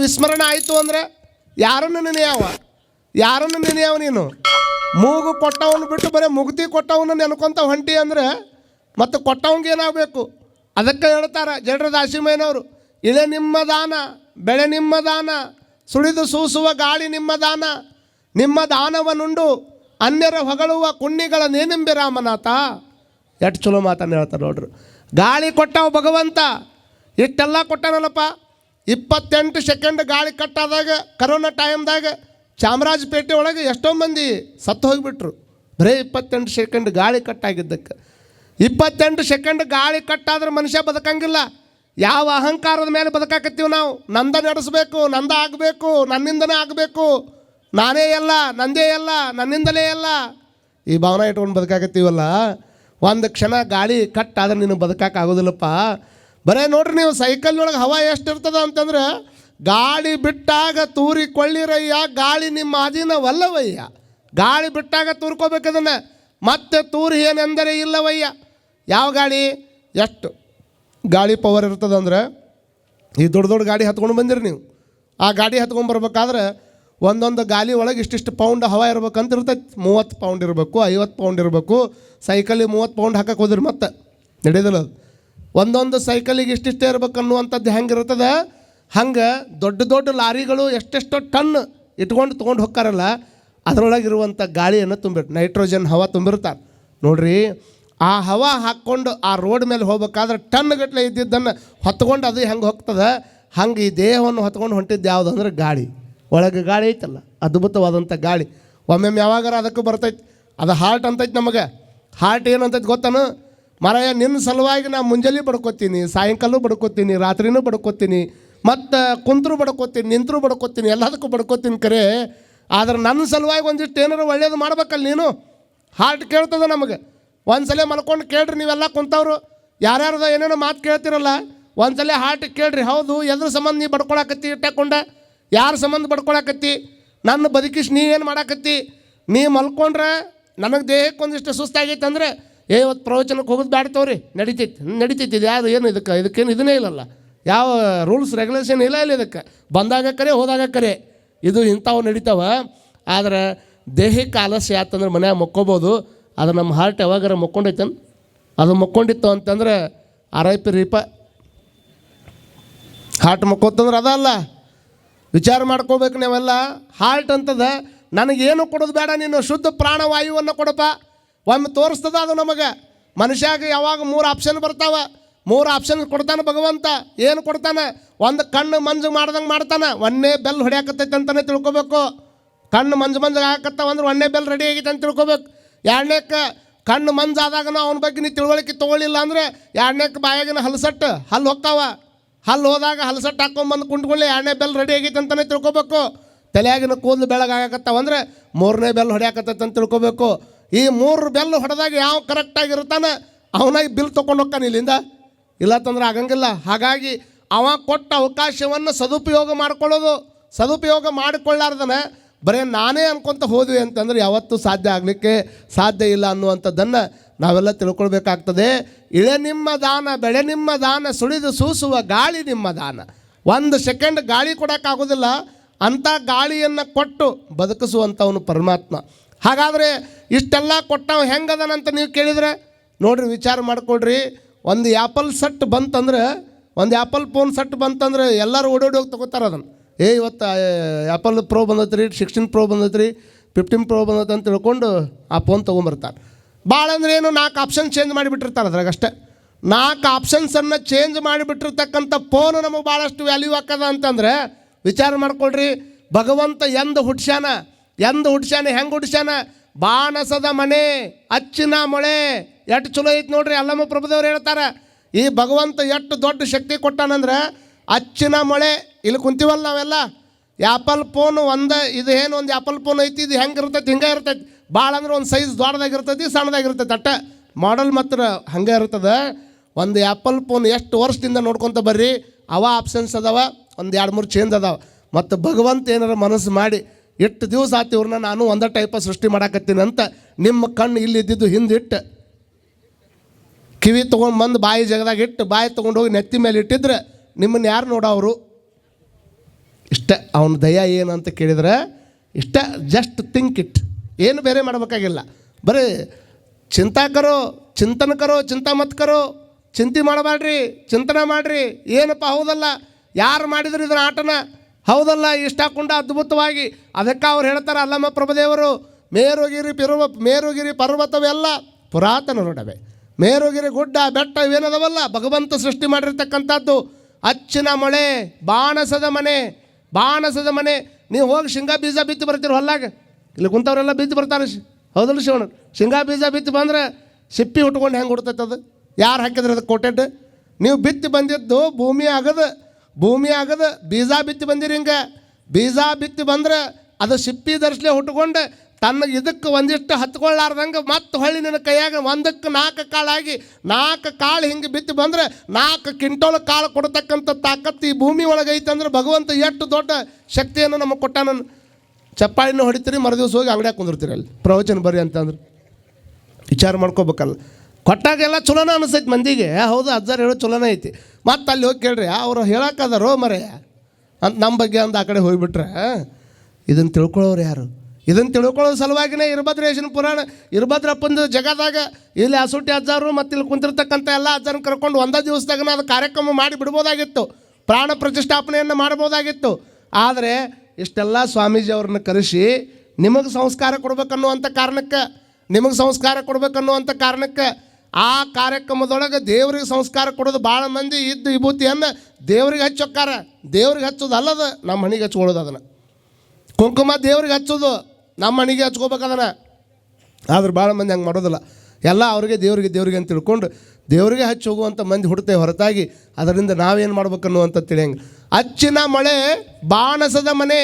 ವಿಸ್ಮರಣೆ ಆಯಿತು ಅಂದ್ರೆ ಯಾರನ್ನು ನೆನೆಯವ ಯಾರನ್ನು ನೆನೆಯವ ನೀನು? ಮೂಗು ಕೊಟ್ಟವನು ಬಿಟ್ಟು ಬರೀ ಮುಗ್ದಿ ಕೊಟ್ಟವನು ನೆನ್ಕೊಂತ ಹೊಂಟಿ ಅಂದ್ರೆ ಮತ್ತು ಕೊಟ್ಟವಂಗೆ ಏನಾಗಬೇಕು? ಅದಕ್ಕೆ ಹೇಳ್ತಾರೆ ಜಡ್ರ ದಾಸಿಮಯ್ಯನವರು, ಇಳೆ ನಿಮ್ಮ ದಾನ, ಬೆಳೆ ನಿಮ್ಮ ದಾನ, ಸುಳಿದು ಸೂಸುವ ಗಾಳಿ ನಿಮ್ಮ ದಾನ, ನಿಮ್ಮ ದಾನವನುಂಡು ಅನ್ಯರ ಹೊಗಳುವ ಕುಣ್ಣಿಗಳ ನೇನೆಂಬೆ ರಾಮನಾಥ. ಎಷ್ಟು ಚಲೋ ಮಾತನ್ನು ಹೇಳ್ತಾರೆ ನೋಡ್ರಿ. ಗಾಳಿ ಕೊಟ್ಟವ ಭಗವಂತ, ಇಷ್ಟೆಲ್ಲ ಕೊಟ್ಟಾನಲ್ಲಪ್ಪ. ಇಪ್ಪತ್ತೆಂಟು ಸೆಕೆಂಡ್ ಗಾಳಿ ಕಟ್ಟಾದಾಗ, ಕರೋನಾ ಟೈಮ್ದಾಗ ಚಾಮರಾಜಪೇಟೆ ಒಳಗೆ ಎಷ್ಟೋ ಮಂದಿ ಸತ್ತು ಹೋಗಿಬಿಟ್ರು. ಬರೇ ಇಪ್ಪತ್ತೆಂಟು ಸೆಕೆಂಡ್ ಗಾಳಿ ಕಟ್ಟಾಗಿದ್ದಕ್ಕೆ. ಇಪ್ಪತ್ತೆಂಟು ಸೆಕೆಂಡ್ ಗಾಳಿ ಕಟ್ಟಾದ್ರೆ ಮನುಷ್ಯ ಬದುಕಂಗಿಲ್ಲ. ಯಾವ ಅಹಂಕಾರದ ಮೇಲೆ ಬದುಕಾಕತ್ತೀವಿ ನಾವು? ನಂದ ನಡೆಸಬೇಕು, ನಂದ ಆಗಬೇಕು, ನನ್ನಿಂದನೇ ಆಗಬೇಕು. ನಾನೇ ಎಲ್ಲ, ನಂದೇ ಎಲ್ಲ, ನನ್ನಿಂದಲೇ ಎಲ್ಲ. ಈ ಭಾವನೆ ಇಟ್ಕೊಂಡು ಬದುಕಾಕತ್ತೀವಲ್ಲ? ಒಂದು ಕ್ಷಣ ಗಾಳಿ ಕಟ್ಟಾದ್ರೆ ನೀನು ಬದುಕಕ್ಕೆ ಆಗೋದಿಲ್ಲಪ್ಪ. ಬರೇ ನೋಡ್ರಿ ನೀವು ಸೈಕಲ್ನೊಳಗೆ ಹವಾ ಎಷ್ಟು ಇರ್ತದ ಅಂತಂದ್ರೆ, ಗಾಳಿ ಬಿಟ್ಟಾಗ ತೂರಿ ಕೊಳ್ಳಿರಯ್ಯ ಗಾಳಿ ನಿಮ್ಮ ಅಧೀನವಲ್ಲವಯ್ಯ ಗಾಳಿ ಬಿಟ್ಟಾಗ ತೂರ್ಕೋಬೇಕದನ್ನು ಮತ್ತೆ ತೂರಿ ಏನೆಂದರೆ ಇಲ್ಲವಯ್ಯ. ಯಾವ ಗಾಳಿ? ಎಷ್ಟು? ಗಾಳಿ ಪವರ್ ಇರ್ತದಂದ್ರೆ ಈ ದೊಡ್ಡ ದೊಡ್ಡ ಗಾಡಿ ಹತ್ಕೊಂಡು ಬಂದಿರಿ ನೀವು. ಆ ಗಾಡಿ ಹತ್ಕೊಂಡು ಬರ್ಬೇಕಾದ್ರೆ ಒಂದೊಂದು ಗಾಲಿ ಒಳಗೆ ಇಷ್ಟಿಷ್ಟು ಪೌಂಡ್ ಹವಾ ಇರ್ಬೇಕಂತ ಇರ್ತೈತಿ. ಮೂವತ್ತು ಪೌಂಡ್ ಇರಬೇಕು, ಐವತ್ತು ಪೌಂಡ್ ಇರಬೇಕು. ಸೈಕಲಿಗೆ ಮೂವತ್ತು ಪೌಂಡ್ ಹಾಕಕ್ಕೆ ಹೋದ್ರಿ ಮತ್ತೆ. ನಡೆಯೋದಿಲ್ಲ ಅದು. ಒಂದೊಂದು ಸೈಕಲಿಗೆ ಇಷ್ಟಿಷ್ಟೇ ಇರ್ಬೇಕು ಅನ್ನುವಂಥದ್ದು ಹೆಂಗಿರ್ತದೆ ಹಂಗೆ ದೊಡ್ಡ ದೊಡ್ಡ ಲಾರಿಗಳು ಎಷ್ಟೆಷ್ಟೋ ಟನ್ ಇಟ್ಕೊಂಡು ತೊಗೊಂಡು ಹೋಗ್ತಾರಲ್ಲ ಅದರೊಳಗಿರುವಂಥ ಗಾಳಿಯನ್ನು ತುಂಬಿಟ್ಟು ನೈಟ್ರೋಜನ್ ಹವಾ ತುಂಬಿರ್ತಾರೆ ನೋಡ್ರಿ, ಆ ಹವಾ ಹಾಕ್ಕೊಂಡು ಆ ರೋಡ್ ಮೇಲೆ ಹೋಗ್ಬೇಕಾದ್ರೆ ಟನ್ ಗಟ್ಟಲೆ ಇದ್ದಿದ್ದನ್ನು ಹೊತ್ಕೊಂಡು ಅದು ಹೆಂಗೆ ಹೋಗ್ತದೆ? ಹಂಗೆ ಈ ದೇಹವನ್ನು ಹೊತ್ಕೊಂಡು ಹೊಂಟಿದ್ದು ಯಾವುದು ಅಂದ್ರೆ ಗಾಳಿ. ಒಳಗೆ ಗಾಳಿ ಐತಲ್ಲ, ಅದ್ಭುತವಾದಂಥ ಗಾಳಿ. ಒಮ್ಮೊಮ್ಮೆ ಯಾವಾಗಾರ ಅದಕ್ಕೂ ಬರ್ತೈತಿ, ಅದು ಹಾರ್ಟ್ ಅಂತೈತಿ ನಮಗೆ. ಹಾರ್ಟ್ ಏನು ಅಂತೈತಿ ಗೊತ್ತಾನು? ಮರಯ ನಿನ್ನ ಸಲುವಾಗಿ ನಾ ಮುಂಜಾನೆ ಬಡ್ಕೋತೀನಿ ಸಾಯಂಕಾಲ ಬಡ್ಕೋತೀನಿ, ರಾತ್ರಿನೂ ಬಡ್ಕೋತೀನಿ, ಮತ್ತು ಕುಂತರು ಬಡ್ಕೋತೀನಿ, ನಿಂತರು ಬಡ್ಕೋತೀನಿ, ಎಲ್ಲದಕ್ಕೂ ಬಡ್ಕೋತೀನಿ ಕರೆ. ಆದ್ರೆ ನನ್ನ ಸಲುವಾಗಿ ಒಂದಿಷ್ಟು ಏನಾರು ಒಳ್ಳೇದು ಮಾಡ್ಬೇಕಲ್ಲ ನೀನು? ಹಾರ್ಟ್ ಕೇಳ್ತದೆ ನಮಗೆ. ಒಂದ್ಸಲ ಮಲ್ಕೊಂಡು ಕೇಳ್ರಿ, ನೀವೆಲ್ಲ ಕುಂತವ್ರು. ಯಾರ್ಯಾರದ ಏನೇನೋ ಮಾತು ಕೇಳ್ತಿರಲ್ಲ, ಒಂದ್ಸಲ ಹಾರ್ಟ್ ಕೇಳ್ರಿ. ಹೌದು, ಎದ್ರ ಸಂಬಂಧ ನೀ ಬಡ್ಕೊಳಕತ್ತಿ ಇಟ್ಟಾಕೊಂಡ? ಯಾರ ಸಂಬಂಧ ಬಡ್ಕೊಳಕತ್ತಿ? ನನ್ನ ಬದುಕಿಸ್ ನೀ ಏನು ಮಾಡಾಕತ್ತಿ? ನೀ ಮಲ್ಕೊಂಡ್ರೆ ನನಗೆ ದೇಹಕ್ಕೆ ಒಂದಿಷ್ಟು ಸುಸ್ತಾಗೈತೆ ಅಂದರೆ ಏ, ಇವತ್ತು ಪ್ರವಚನಕ್ಕೆ ಹೋಗೋದು ಬ್ಯಾಡ ತಗೋರಿ. ನಡಿತೈತಿ ನಡಿತೈತಿ. ಇದು ಯಾರು ಏನು ಇದಕ್ಕೆ, ಇದಕ್ಕೇನು ಇದನ್ನೇ ಇಲ್ಲಲ್ಲ. ಯಾವ ರೂಲ್ಸ್ ರೆಗ್ಯುಲೇಷನ್ ಇಲ್ಲ ಇಲ್ಲ ಇದಕ್ಕೆ. ಬಂದಾಗ ಕರೆ, ಹೋದಾಗ ಕರೆ. ಇದು ಇಂಥವು ನಡೀತಾವೆ. ಆದರೆ ದೇಹಕ್ಕೆ ಆಲಸ್ಯ ಆತಂದ್ರೆ ಮನ್ಯಾಗ ಮಕ್ಕೋಬೋದು. ಅದು ನಮ್ಮ ಹಾರ್ಟ್ ಯಾವಾಗಾರ ಮಕ್ಕೊಂಡೈತನ್? ಅದು ಮಕ್ಕೊಂಡಿತ್ತು ಅಂತಂದ್ರೆ ಆರ್ ಐ ಪಿ ರೀಪ. ಹಾರ್ಟ್ ಮಕ್ಕೋತಂದ್ರೆ ಅದಲ್ಲ ವಿಚಾರ ಮಾಡ್ಕೋಬೇಕು ನಾವೆಲ್ಲ. ಹಾರ್ಟ್ ಅಂತದ, ನನಗೇನು ಕೊಡೋದು ಬೇಡ ನೀನು. ಶುದ್ಧ ಪ್ರಾಣವಾಯುವನ್ನು ಕೊಡಪ್ಪ. ಒಮ್ಮೆ ತೋರಿಸ್ತದ ಅದು ನಮಗೆ. ಮನುಷ್ಯಾಗ ಯಾವಾಗ ಮೂರು ಆಪ್ಷನ್ ಬರ್ತಾವ? ಮೂರು ಆಪ್ಷನ್ ಕೊಡ್ತಾನೆ ಭಗವಂತ. ಏನು ಕೊಡ್ತಾನೆ? ಒಂದು ಕಣ್ಣು ಮಂಜು ಮಾಡ್ದಂಗೆ ಮಾಡ್ತಾನೆ. ಒಂದೇ ಬೆಲ್ ಹೊಡ್ಯಾಕತ್ತೈತೆ ಅಂತಲೇ ತಿಳ್ಕೊಬೇಕು. ಕಣ್ಣು ಮಂಜು ಮಂಜು ಹಾಕತ್ತಾವ ಅಂದ್ರೆ ಒಂದೇ ಬೆಲ್ ರೆಡಿ ಆಗೈತೆ ಅಂತ ತಿಳ್ಕೊಬೇಕು. ಎರಡನೇಕ್ಕೆ ಕಣ್ಣು ಮಂಜಾದಾಗ ಅವನ ಬಗ್ಗೆ ನೀ ತಿಳುವಳಿಕೆ ತೊಗೊಳಿಲ್ಲ ಅಂದ್ರೆ ಎರಡನೇಕ್ಕೆ ಬಾಯಾಗಿನ ಹಲಸಟ್ಟು ಹಲ್ಲು ಹೋಗ್ತಾವ ಹಲ್ಲು ಹೋದಾಗ ಹಲಸಟ್ಟು ಹಾಕೊಂಬಂದು ಕುಂಟ್ಕೊಳ್ಳಿ ಎರಡನೇ ಬೆಲ್ ರೆಡಿ ಆಗೈತೆ ಅಂತಲೇ ತಿಳ್ಕೊಬೇಕು. ತಲೆಯಾಗಿನ ಕೂದಲು ಬೆಳಗಾಗತ್ತಾವ ಅಂದ್ರೆ ಮೂರನೇ ಬೆಲ್ ಹೊಡ್ಯಾಕತ್ತೈತೆ ಅಂತ ತಿಳ್ಕೊಬೇಕು. ಈ ಮೂರು ಬೆಲ್ಲು ಹೊಡೆದಾಗ ಯಾವ ಕರೆಕ್ಟಾಗಿರ್ತಾನೆ ಅವನಾಗಿ ಬಿಲ್ ತೊಗೊಂಡು ಹೋಗ್ತಾನೆ ಇಲ್ಲಿಂದ. ಇಲ್ಲ ತಂದ್ರೆ ಆಗಂಗಿಲ್ಲ. ಹಾಗಾಗಿ ಅವ ಕೊಟ್ಟ ಅವಕಾಶವನ್ನು ಸದುಪಯೋಗ ಮಾಡ್ಕೊಳ್ಳೋದು. ಸದುಪಯೋಗ ಮಾಡಿಕೊಳ್ಳಾರ್ದನ. ಬರೀ ನಾನೇ ಅನ್ಕೊಂತ ಹೋದ್ವಿ ಅಂತಂದ್ರೆ ಯಾವತ್ತೂ ಸಾಧ್ಯ ಆಗಲಿಕ್ಕೆ ಸಾಧ್ಯ ಇಲ್ಲ ಅನ್ನುವಂಥದ್ದನ್ನು ನಾವೆಲ್ಲ ತಿಳ್ಕೊಳ್ಬೇಕಾಗ್ತದೆ. ಇಳೆ ನಿಮ್ಮ ದಾನ, ಬೆಳೆ ನಿಮ್ಮ ದಾನ, ಸುಳಿದು ಸೂಸುವ ಗಾಳಿ ನಿಮ್ಮ ದಾನ. ಒಂದು ಸೆಕೆಂಡ್ ಗಾಳಿ ಕೊಡೋಕ್ಕಾಗೋದಿಲ್ಲ. ಅಂಥ ಗಾಳಿಯನ್ನು ಕೊಟ್ಟು ಬದುಕಿಸುವಂಥವನು ಪರಮಾತ್ಮ. ಹಾಗಾದರೆ ಇಷ್ಟೆಲ್ಲ ಕೊಟ್ಟವ ಹೆಂಗದನಂತ ನೀವು ಕೇಳಿದ್ರೆ? ನೋಡ್ರಿ, ವಿಚಾರ ಮಾಡ್ಕೊಡ್ರಿ ಒಂದು ಆ್ಯಪಲ್ ಸೆಟ್ ಬಂತಂದ್ರೆ, ಒಂದು ಆ್ಯಪಲ್ ಫೋನ್ ಸೆಟ್ ಬಂತಂದ್ರೆ ಎಲ್ಲರೂ ಓಡೋಡಿ ಹೋಗಿ ತೊಗೋತಾರೆ ಅದನ್ನು. ಏ, ಇವತ್ತು ಆ್ಯಪಲ್ ಪ್ರೋ ಬಂದೈತ್ರಿ ಸಿಕ್ಸ್ಟೀನ್ ಪ್ರೋ ರೀ ಫಿಫ್ಟೀನ್ ಪ್ರೋ ಬಂದೈತೆ ಅಂತ ತಿಳ್ಕೊಂಡು ಆ ಫೋನ್ ತೊಗೊಂಬರ್ತಾರೆ. ಭಾಳ ಅಂದ್ರೆ ಏನು, ನಾಲ್ಕು ಆಪ್ಷನ್ ಚೇಂಜ್ ಮಾಡಿಬಿಟ್ಟಿರ್ತಾರೆ ಅದ್ರಾಗ ಅಷ್ಟೇ. ನಾಲ್ಕು ಆಪ್ಷನ್ಸನ್ನು ಚೇಂಜ್ ಮಾಡಿಬಿಟ್ಟಿರ್ತಕ್ಕಂಥ ಫೋನ್ ನಮಗೆ ಭಾಳಷ್ಟು ವ್ಯಾಲ್ಯೂ ಹಾಕದ ಅಂತಂದ್ರೆ, ವಿಚಾರ ಮಾಡ್ಕೊಳ್ರಿ. ಭಗವಂತ ಎಂದು ಹುಡ್ಸ್ಯಾನ ಎಂದು ಹುಡ್ಸ್ಯಾನ ಹೆಂಗೆ ಹುಡ್ಸ್ಯಾನ ಬಾಣಸದ ಮನೆ, ಅಚ್ಚಿನ ಮೊಳೆ. ಎಷ್ಟು ಚಲೋ ಐತಿ ನೋಡ್ರಿ, ಅಲ್ಲಮ್ಮ ಪ್ರಭುದೇವ್ರು ಹೇಳ್ತಾರೆ, ಈ ಭಗವಂತ ಎಷ್ಟು ದೊಡ್ಡ ಶಕ್ತಿ ಕೊಟ್ಟಾನಂದ್ರೆ ಅಚ್ಚಿನ ಮೊಳೆ, ಇಲ್ಲಿ ಕುಂತೀವಲ್ಲ ನಾವೆಲ್ಲ? ಆ್ಯಪಲ್ ಫೋನ್ ಒಂದು, ಇದು ಏನು ಒಂದು ಆ್ಯಪಲ್ ಫೋನ್ ಐತಿ, ಇದು ಹೆಂಗೆ ಇರ್ತೈತಿ, ಹಿಂಗೆ ಇರ್ತೈತಿ. ಭಾಳ ಅಂದ್ರೆ ಒಂದು ಸೈಜ್ ದೊಡ್ಡದಾಗಿರ್ತೈತಿ ಸಣ್ಣದಾಗಿರ್ತೈತಿ ಅಟ್ಟ ಮಾಡಲ್ ಮಾತ್ರ ಹಂಗೆ ಇರ್ತದೆ. ಒಂದು ಆ್ಯಪಲ್ ಫೋನ್ ಎಷ್ಟು ವರ್ಷದಿಂದ ನೋಡ್ಕೊತ ಬರ್ರಿ, ಅವ ಆಪ್ಷನ್ಸ್ ಅದಾವ, ಒಂದು ಎರಡು ಮೂರು ಚೇಂಜ್ ಅದಾವ. ಮತ್ತು ಭಗವಂತ ಏನಾರ ಮನಸ್ಸು ಮಾಡಿ ಎಷ್ಟು ದಿವಸ ಆತು ಇವ್ರನ್ನ ನಾನು ಒಂದೇ ಟೈಪ ಸೃಷ್ಟಿ ಮಾಡಾಕತ್ತೀನಿ ಅಂತ ನಿಮ್ಮ ಕಣ್ಣು ಇಲ್ಲಿ ಇದ್ದಿದ್ದು ಹಿಂದಿಟ್ಟು ಕಿವಿ ತೊಗೊಂಡು ಬಂದು ಬಾಯಿ ಜಗದಾಗ ಇಟ್ಟು, ಬಾಯಿ ತೊಗೊಂಡು ಹೋಗಿ ನೆತ್ತಿ ಮೇಲೆ ಇಟ್ಟಿದ್ರೆ ನಿಮ್ಮನ್ನು ಯಾರು ನೋಡೋರು ಇಷ್ಟ, ಅವನ ದಯ ಏನು ಅಂತ ಕೇಳಿದ್ರೆ ಇಷ್ಟ ಜಸ್ಟ್ ಥಿಂಕ್ ಇಟ್ ಏನು ಬೇರೆ ಮಾಡಬೇಕಾಗಿಲ್ಲ. ಬರೀ ಚಿಂತಾಕರು ಚಿಂತನ ಕರೋ ಚಿಂತಾ ಮತ್ ಕರೋ ಚಿಂತೆ ಮಾಡಬೇಡ್ರಿ ಚಿಂತನೆ ಮಾಡಿರಿ, ಏನಪ್ಪ ಹೌದಲ್ಲ? ಯಾರು ಮಾಡಿದ್ರು ಇದರ ಆಟನ? ಹೌದಲ್ಲ, ಇಷ್ಟ ಹಾಕೊಂಡು ಅದ್ಭುತವಾಗಿ. ಅದಕ್ಕೆ ಅವ್ರು ಹೇಳ್ತಾರೆ, ಅಲ್ಲಮ್ಮ ಪ್ರಭುದೇವರು, ಮೇರುಗಿರಿ ಪಿರುವ, ಮೇರುಗಿರಿ ಪರ್ವತವೆಲ್ಲ ಪುರಾತನ ನೋಡವೆ ಮೇರುಗಿರಿ ಗುಡ್ಡ, ಬೆಟ್ಟ ಇವೇನದವಲ್ಲ? ಭಗವಂತ ಸೃಷ್ಟಿ ಮಾಡಿರ್ತಕ್ಕಂಥದ್ದು. ಅಚ್ಚಿನ ಮಳೆ, ಬಾಣಸದ ಮನೆ ಬಾಣಸದ ಮನೆ. ನೀವು ಹೋಗಿ ಶೇಂಗಾ ಬೀಜ ಬಿತ್ತು ಬರ್ತೀರಿ ಹೊಲ್ಲಾಗ ಇಲ್ಲಿ ಕುಂತವರೆಲ್ಲ ಬಿತ್ತು ಬರ್ತಾರೆ ಹೌದಲ್ಲ ಶಿವಣ್ಣ? ಶೇಂಗಾ ಬೀಜ ಬಿತ್ತು ಬಂದ್ರೆ ಸಿಪ್ಪಿ ಉಟ್ಕೊಂಡು ಹೆಂಗೆ ಹುಡ್ತೈತೆ ಅದು ಯಾರು ಹಾಕಿದ್ರೆ ಅದು ಕೊಟ್ಟೆಡ್ ನೀವು ಬಿತ್ತು ಬಂದಿದ್ದು ಭೂಮಿ ಆಗದ ಭೂಮಿ ಆಗದ ಬೀಜ ಬಿತ್ತಿ ಬಂದಿರಿ ಹಿಂಗೆ. ಬೀಜ ಬಿತ್ತಿ ಬಂದ್ರೆ ಅದು ಸಿಪ್ಪಿ ಧರಿಸ್ಲೆ ಹುಟ್ಕೊಂಡು ತನ್ನ ಇದಕ್ಕೆ ಒಂದಿಷ್ಟು ಹತ್ಕೊಳ್ಳಾರ್ದಂಗೆ ಮತ್ತೆ ಹೊಳ್ಳಿ ನಿನ್ನ ಕೈಯಾಗ ಒಂದಕ್ಕೆ ನಾಲ್ಕು ಕಾಳಾಗಿ ನಾಲ್ಕು ಕಾಳು ಹಿಂಗೆ ಬಿತ್ತಿ ಬಂದರೆ ನಾಲ್ಕು ಕ್ವಿಂಟೋಲ್ ಕಾಳು ಕೊಡ್ತಕ್ಕಂಥ ತಾಕತ್ತು ಈ ಭೂಮಿ ಒಳಗೆ ಐತಂದ್ರೆ ಭಗವಂತ ಎಷ್ಟು ದೊಡ್ಡ ಶಕ್ತಿಯನ್ನು ನಮಗೆ ಕೊಟ್ಟ ನಾನು ಚಪ್ಪಾಳಿನ ಹೊಡಿತೀರಿ ಮರುದಿವ್ಸ ಹೋಗಿ ಅಂಗಡಿಯಾಗ ಕುಂದಿರ್ತೀರಿ ಅಲ್ಲಿ. ಪ್ರವಚನ ಬರ್ರಿ ಅಂತಂದ್ರೆ. ವಿಚಾರ ಮಾಡ್ಕೋಬೇಕಲ್ಲ. ಕೊಟ್ಟಾಗೆಲ್ಲ ಚಲೋನ ಅನಿಸ್ತೈತಿ ಮಂದಿಗೆ. ಹೌದು, ಅಜ್ಜಾರು ಹೇಳೋ ಚಲೋನ ಐತಿ. ಮತ್ತೆ ಅಲ್ಲಿ ಹೋಗಿ ಕೇಳ್ರಿ ಅವ್ರು ಹೇಳಕ್ಕದಾರೋ ಮರೆ. ಅಂತ ನಮ್ಮ ಬಗ್ಗೆ ಅಂದ ಆ ಕಡೆ ಹೋಗಿಬಿಟ್ರೆ ಇದನ್ನು ತಿಳ್ಕೊಳ್ಳೋರು ಯಾರು? ಇದನ್ನು ತಿಳ್ಕೊಳ್ಳೋ ಸಲುವಾಗಿನೇ ಇರ್ಭದ್ರೇಶನ ಪುರಾಣ, ಇರ್ಭದ್ರಪ್ಪಂದು ಜಗದಾಗ ಇಲ್ಲಿ ಹಸುಟಿ ಅಜ್ಜಾರು ಮತ್ತು ಇಲ್ಲಿ ಕುಂತಿರ್ತಕ್ಕಂಥ ಎಲ್ಲ ಅಜ್ಜಾರನ್ನ ಕರ್ಕೊಂಡು ಒಂದೇ ದಿವಸದಾಗ ಅದು ಕಾರ್ಯಕ್ರಮ ಮಾಡಿ ಬಿಡ್ಬೋದಾಗಿತ್ತು. ಪ್ರಾಣ ಪ್ರತಿಷ್ಠಾಪನೆಯನ್ನು ಮಾಡ್ಬೋದಾಗಿತ್ತು. ಆದರೆ ಇಷ್ಟೆಲ್ಲ ಸ್ವಾಮೀಜಿ ಅವ್ರನ್ನ ಕರೆಸಿ ನಿಮಗೆ ಸಂಸ್ಕಾರ ಕೊಡ್ಬೇಕನ್ನುವಂಥ ಕಾರಣಕ್ಕೆ, ನಿಮಗೆ ಸಂಸ್ಕಾರ ಕೊಡ್ಬೇಕನ್ನುವಂಥ ಕಾರಣಕ್ಕೆ ಆ ಕಾರ್ಯಕ್ರಮದೊಳಗೆ ದೇವ್ರಿಗೆ ಸಂಸ್ಕಾರ ಕೊಡೋದು ಭಾಳ ಮಂದಿ ಇದ್ದು ವಿಭೂತಿಯನ್ನು ದೇವ್ರಿಗೆ ಹಚ್ಚೋಕ್ಕಾರ. ದೇವ್ರಿಗೆ ಹಚ್ಚೋದು ಅಲ್ಲದ ನಮ್ಮ ಮನೆಗೆ ಹಚ್ಕೊಳ್ಳೋದು ಅದನ್ನು. ಕುಂಕುಮ ದೇವ್ರಿಗೆ ಹಚ್ಚೋದು, ನಮ್ಮ ಮನೆಗೆ ಹಚ್ಕೋಬೇಕು ಅದನ್ನು. ಆದ್ರೆ ಭಾಳ ಮಂದಿ ಹಂಗೆ ಮಾಡೋದಿಲ್ಲ. ಎಲ್ಲ ಅವ್ರಿಗೆ ದೇವ್ರಿಗೆ ದೇವ್ರಿಗೆ ಅಂತ ತಿಳ್ಕೊಂಡು ದೇವ್ರಿಗೆ ಹಚ್ಚಿ ಹೋಗುವಂಥ ಮಂದಿ ಹುಡ್ತೇವೆ ಹೊರತಾಗಿ ಅದರಿಂದ ನಾವೇನು ಮಾಡ್ಬೇಕನ್ನುವಂಥ ತಿಳಿಯಂಗೆ. ಅಚ್ಚಿನ ಮಳೆ ಬಾಣಸದ ಮನೆ.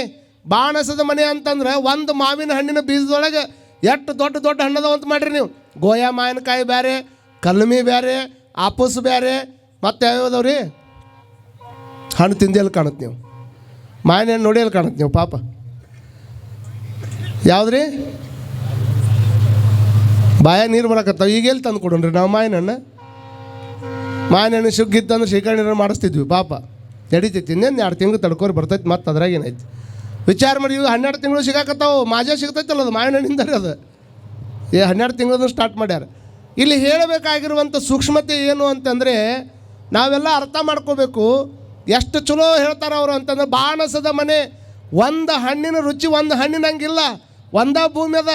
ಬಾಣಸದ ಮನೆ ಅಂತಂದ್ರೆ ಒಂದು ಮಾವಿನ ಹಣ್ಣಿನ ಬೀಜದೊಳಗೆ ಎಷ್ಟು ದೊಡ್ಡ ದೊಡ್ಡ ಹಣ್ಣದವಂತ ಅಂತ ಮಾಡಿರಿ ನೀವು. ಗೋಯಾ ಮಾವಿನಕಾಯಿ ಬೇರೆ ಕಲ್ಮಿ ಬೇರೆ ಆಪಸ್ ಬೇರೆ ಮತ್ತೆ ಯಾವ್ಯಾವ ರೀ ಹಣ್ಣು ತಿಂದೇಲಿ ಕಾಣುತ್ತೆ ನೀವು? ಮಾಯನ ಹಣ್ಣು ನೋಡಿಯಲ್ಲಿ ಕಾಣುತ್ತೆ ನೀವು, ಪಾಪ. ಯಾವ್ದ್ರಿ? ಬಾಯ ನೀರು ಬರಕತ್ತಾವ, ಈಗ ಎಲ್ಲಿ ತಂದು ಕೊಡೋಣ್ರಿ ನಾವು ಮಾಯನಣ್ಣ ಹಣ್ಣು? ಮಾವಿನ ಹಣ್ಣು ಸುಗ್ಗಿತ್ತಂದ್ರೆ ಮಾಡಿಸ್ತಿದ್ವಿ, ಪಾಪ. ನಡೀತೈತಿ, ಇನ್ನೇನು ಎರಡು ತಿಂಗಳು ತಡ್ಕೋರಿ ಬರ್ತೈತಿ, ಮತ್ತೆ ಅದ್ರಾಗ ಏನೈತಿ ವಿಚಾರ ಮಾಡಿ, ಇವಾಗ ಹನ್ನೆರಡು ತಿಂಗಳು ಸಿಗಾಕತ್ತಾವು, ಮಾಜೆ ಸಿಗ್ತೈತಲ್ಲ ಅದು, ಮಾವಿನ ಹಣ್ಣಿಂದ ಅದು. ಏ, ಹನ್ನೆರಡು ತಿಂಗಳದ್ದು ಸ್ಟಾರ್ಟ್ ಮಾಡ್ಯಾರ. ಇಲ್ಲಿ ಹೇಳಬೇಕಾಗಿರುವಂಥ ಸೂಕ್ಷ್ಮತೆ ಏನು ಅಂತಂದರೆ ನಾವೆಲ್ಲ ಅರ್ಥ ಮಾಡ್ಕೋಬೇಕು. ಎಷ್ಟು ಚಲೋ ಹೇಳ್ತಾರೆ ಅವರು ಅಂತಂದ್ರೆ ಬಾಣಸದ ಮನೆ, ಒಂದು ಹಣ್ಣಿನ ರುಚಿ ಒಂದು ಹಣ್ಣಿನಂಗಿಲ್ಲ. ಒಂದ ಭೂಮಿ ಅದ,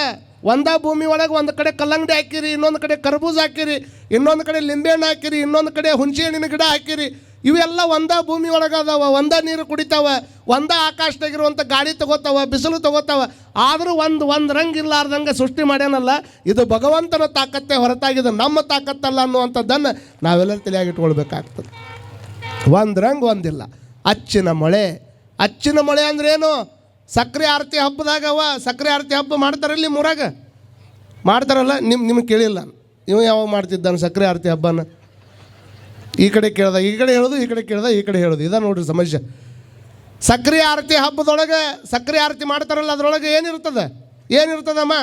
ಒಂದ ಭೂಮಿ ಒಳಗೆ ಒಂದು ಕಡೆ ಕಲ್ಲಂಗಡಿ ಹಾಕಿರಿ, ಇನ್ನೊಂದು ಕಡೆ ಕರ್ಬೂಜ ಹಾಕಿರಿ, ಇನ್ನೊಂದು ಕಡೆ ಲಿಂಬೆಹಣ್ಣು ಹಾಕಿರಿ, ಇನ್ನೊಂದು ಕಡೆ ಹುಣಸೆ ಹಣ್ಣಿನ ಗಿಡ ಹಾಕಿರಿ. ಇವೆಲ್ಲ ಒಂದ ಭೂಮಿ ಒಳಗೆ ಅದಾವ ಒಂದ ನೀರು ಕುಡಿತಾವ, ಒಂದ ಆಕಾಶದಾಗಿರುವಂಥ ಗಾಡಿ ತಗೋತಾವ, ಬಿಸಿಲು ತಗೋತಾವ. ಆದರೂ ಒಂದು ಒಂದು ರಂಗ್ ಇಲ್ಲಾರ್ದಂಗೆ ಸೃಷ್ಟಿ ಮಾಡ್ಯಾನಲ್ಲ, ಇದು ಭಗವಂತನ ತಾಕತ್ತೆ ಹೊರತಾಗಿದೆ, ನಮ್ಮ ತಾಕತ್ತಲ್ಲ ಅನ್ನುವಂಥದ್ದನ್ನು ನಾವೆಲ್ಲರೂ ತಲೆಯಾಗಿಟ್ಕೊಳ್ಬೇಕಾಗ್ತದೆ. ಒಂದು ರಂಗ್ ಒಂದಿಲ್ಲ, ಅಚ್ಚಿನ ಮಳೆ. ಅಚ್ಚಿನ ಮಳೆ ಅಂದ್ರೆ ಏನು? ಸಕ್ರೆ ಆರತಿ ಹಬ್ಬದಾಗ ಅವ ಸಕ್ರೆ ಆರತಿ ಹಬ್ಬ ಮಾಡ್ತಾರಲ್ಲಿ ಮೂರಾಗ? ಮಾಡ್ತಾರಲ್ಲ ನಿಮ್ಮ ನಿಮ್ಗೆ ಕೇಳಿಲ್ಲ. ಇವ ಯಾವಾಗ ಮಾಡ್ತಿದ್ದಾನೆ ಸಕ್ಕರೆ ಆರತಿ ಹಬ್ಬನ? ಈ ಕಡೆ ಕೇಳ್ದೆ, ಈ ಕಡೆ ಹೇಳೋದು, ಈ ಕಡೆ ಕೇಳ್ದೆ, ಈ ಕಡೆ ಹೇಳೋದು. ಇದ ನೋಡ್ರಿ ಸಮಸ್ಯೆ. ಸಕ್ರೆ ಆರತಿ ಹಬ್ಬದೊಳಗೆ ಸಕ್ರೆ ಆರತಿ ಮಾಡ್ತಾರಲ್ಲ, ಅದರೊಳಗೆ ಏನಿರ್ತದೆ ಏನಿರ್ತದಮ್ಮ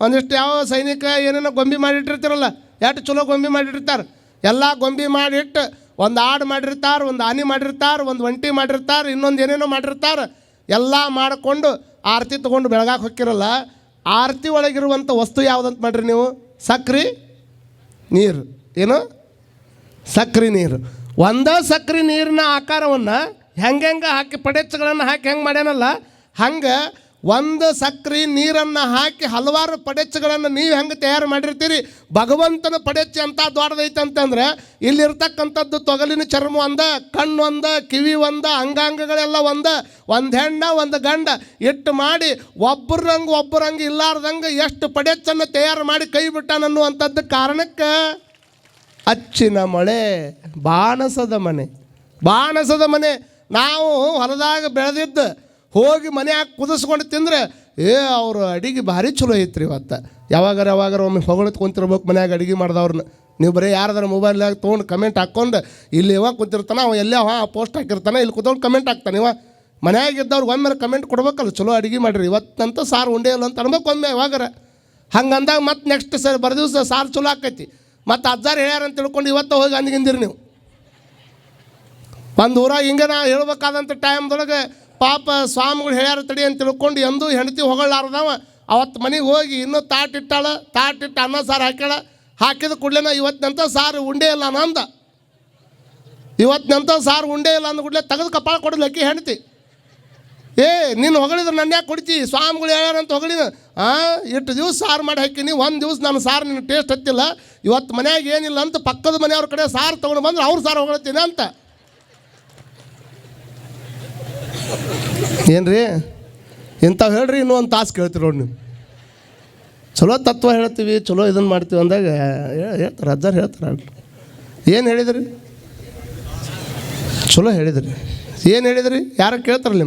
ಒಂದಿಷ್ಟು ಯಾವ ಸೈನಿಕ ಏನೇನೋ ಗೊಂಬಿ ಮಾಡಿಟ್ಟಿರ್ತಾರಲ್ಲ, ಎಷ್ಟು ಚಲೋ ಗೊಂಬಿ ಮಾಡಿರ್ತಾರೆ ಎಲ್ಲ ಗೊಂಬಿ ಮಾಡಿಟ್ಟು ಒಂದು ಆಡು ಮಾಡಿರ್ತಾರೆ, ಒಂದು ಆನೆ ಮಾಡಿರ್ತಾರೆ, ಒಂದು ಒಂಟಿ ಮಾಡಿರ್ತಾರೆ, ಇನ್ನೊಂದು ಏನೇನೋ ಮಾಡಿರ್ತಾರೆ, ಎಲ್ಲ ಮಾಡಿಕೊಂಡು ಆರತಿ ತೊಗೊಂಡು ಬೆಳಗಾಕೆ ಹೊಕ್ಕಿರಲ್ಲ, ಆರತಿ ಒಳಗಿರುವಂಥ ವಸ್ತು ಯಾವುದಂತ ಮಾಡಿರಿ ನೀವು? ಸಕ್ರೆ, ನೀರು. ಏನು? ಸಕ್ರೆ ನೀರು. ಒಂದ ಸಕ್ರೆ ನೀರಿನ ಆಕಾರವನ್ನು ಹೆಂಗೆ ಹೆಂಗೆ ಹಾಕಿ ಪಡೆಚ್ಚಗಳನ್ನು ಹಾಕಿ ಹೆಂಗೆ ಮಾಡ್ಯಾನಲ್ಲ, ಹಂಗೆ ಒಂದು ಸಕ್ರೆ ನೀರನ್ನು ಹಾಕಿ ಹಲವಾರು ಪಡೆಚ್ಚಗಳನ್ನು ನೀವು ಹೆಂಗೆ ತಯಾರು ಮಾಡಿರ್ತೀರಿ? ಭಗವಂತನ ಪಡೆಚ್ಚು ಅಂತ ದೊಡ್ಡದೈತೆ ಅಂತಂದ್ರೆ ಇಲ್ಲಿರ್ತಕ್ಕಂಥದ್ದು ತೊಗಲಿನ ಚರ್ಮ ಒಂದ, ಕಣ್ಣು ಒಂದ, ಕಿವಿ ಒಂದ, ಅಂಗಾಂಗಗಳೆಲ್ಲ ಒಂದ, ಒಂದು ಹೆಣ್ಣ, ಒಂದು ಗಂಡ. ಇಟ್ಟು ಮಾಡಿ ಒಬ್ಬರಂಗೆ ಒಬ್ಬರಂಗೆ ಇಲ್ಲಾರ್ದಂಗೆ ಎಷ್ಟು ಪಡೆಚ್ಚನ್ನು ತಯಾರು ಮಾಡಿ ಕೈ ಬಿಟ್ಟಾನನ್ನುವಂಥದ್ದು ಕಾರಣಕ್ಕೆ. ಅಚ್ಚಿನ ಮಳೆ ಬಾಣಸದ ಮನೆ. ಬಾಣಸದ ಮನೆ. ನಾವು ಹೊಲದಾಗ ಬೆಳೆದಿದ್ದು ಹೋಗಿ ಮನ್ಯಾಗ ಕುದಿಸ್ಕೊಂಡು ತಿಂದ್ರೆ, ಏ, ಅವರು ಅಡಿಗೆ ಭಾರಿ ಚಲೋ ಐತ್ರಿ ಇವತ್ತು. ಯಾವಾಗಾರ ಯಾವಾಗಾರ ಒಮ್ಮೆ ಹೊಗಳತ್ ಕುಂತಿರ್ಬೇಕು ಮನ್ಯಾಗ ಅಡಿಗೆ ಮಾಡ್ದವ್ರನ್ನ. ನೀವು ಬರೀ ಯಾರ್ದಾರ ಮೊಬೈಲ್ನಾಗ ತೊಗೊಂಡು ಕಮೆಂಟ್ ಹಾಕ್ಕೊಂಡು, ಇಲ್ಲಿ ಇವಾಗ ಕುಂತಿರ್ತಾನೆ, ಅವ ಎಲ್ಲೇ ಹಾಂ ಪೋಸ್ಟ್ ಹಾಕಿರ್ತಾನೆ, ಇಲ್ಲಿ ಕುತ್ಕೊಂಡು ಕಮೆಂಟ್ ಹಾಕ್ತಾನೆ ಇವ. ಮನ್ಯಾಗ ಇದ್ದವ್ರಿಗೆ ಒಮ್ಮೆ ಕಮೆಂಟ್ ಕೊಡ್ಬೇಕಲ್ಲ, ಚಲೋ ಅಡಿಗೆ ಮಾಡಿರಿ. ಇವತ್ತಂತ ಸಾರು ಉಂಡೇ ಇಲ್ಲ ಅಂತ ಅನ್ಬೇಕು ಒಮ್ಮೆ ಯಾವಾಗಾರ. ಹಂಗಂದಾಗ ಮತ್ತೆ ನೆಕ್ಸ್ಟ್ ಸರ್ ಬರದಿವ್ಸ ಸಾರು ಚಲೋ ಆಕೈತಿ. ಮತ್ತು ಅಜ್ಜಾರು ಹೇಳ್ಯಾರ ಅಂತ ತಿಳ್ಕೊಂಡು ಇವತ್ತು ಹೋಗಿ ಅಂದ್ಗಿಂದಿರಿ ನೀವು. ಒಂದು ಊರಾಗ ಹಿಂಗೆ ನಾ ಹೇಳ್ಬೇಕಾದಂಥ ಟೈಮ್ದೊಳಗೆ ಪಾಪ ಸ್ವಾಮಿಗಳು ಹೇಳ್ಯಾರ ತಡಿ ಅಂತ ತಿಳ್ಕೊಂಡು ಎಂದೂ ಹೆಂಡತಿ ಹೊಗಳಾರ್ದವ ಅವತ್ತು ಮನೆಗೆ ಹೋಗಿ ಇನ್ನೂ ತಾಟಿಟ್ಟಾಳ ತಾಟಿಟ್ಟು ಅನ್ನ ಸಾರು ಹಾಕ್ಯಾಳ. ಹಾಕಿದ ಕೂಡಲೇ ಇವತ್ತಿನಂತ ಸಾರು ಉಂಡೆ ಇಲ್ಲ ನಂದ. ಇವತ್ತಿನಂತ ಸಾರು ಉಂಡೆ ಇಲ್ಲ ಅಂದ ಕೂಡಲೇ ತೆಗೆದು ಕಪಾಳ ಕೊಡಲಿಕ್ಕೆ ಹೆಂಡತಿ. ಏ ನೀನು ಹೊಗಳಿದ್ರೆ ನನ್ನ ಯಾಕೆ ಕೊಡ್ತಿ? ಸ್ವಾಮಿಗಳು ಹೇಳ್ಯಾರಂತ ಹೊಗಳಿನ ಹಾಂ ಇಷ್ಟು ದಿವಸ ಸಾರು ಮಾಡಿ ಹಾಕಿನಿ, ಒಂದು ದಿವಸ ನಾನು ಸಾರು ನಿನ್ನ ಟೇಸ್ಟ್ ಹತ್ತಿಲ್ಲ. ಇವತ್ತು ಮನ್ಯಾಗ ಏನಿಲ್ಲ ಅಂತ ಪಕ್ಕದ ಮನೆಯವ್ರ ಕಡೆ ಸಾರು ತೊಗೊಂಡು ಬಂದ್ರೆ ಅವ್ರು ಸಾರು ಹೊಗಳ್ತೀನಿ ಅಂತ. ಏನ್ರಿ? ಇಂಥವು ಹೇಳ್ರಿ ಇನ್ನೂ ಒಂದು ತಾಸು ಕೇಳ್ತೀರಿ ನೋಡಿ ನೀವು. ಚಲೋ ತತ್ವ ಹೇಳ್ತೀವಿ, ಚಲೋ ಇದನ್ನು ಮಾಡ್ತೀವಿ ಅಂದಾಗ ಹೇಳ್ತಾರೆ, ಅಜ್ಜಾರು ಹೇಳ್ತಾರೆ ಏನು ಹೇಳಿದ್ರಿ? ಚಲೋ ಹೇಳಿದ್ರಿ. ಏನು ಹೇಳಿದ್ರಿ? ಯಾರು ಕೇಳ್ತಾರಲ್ಲ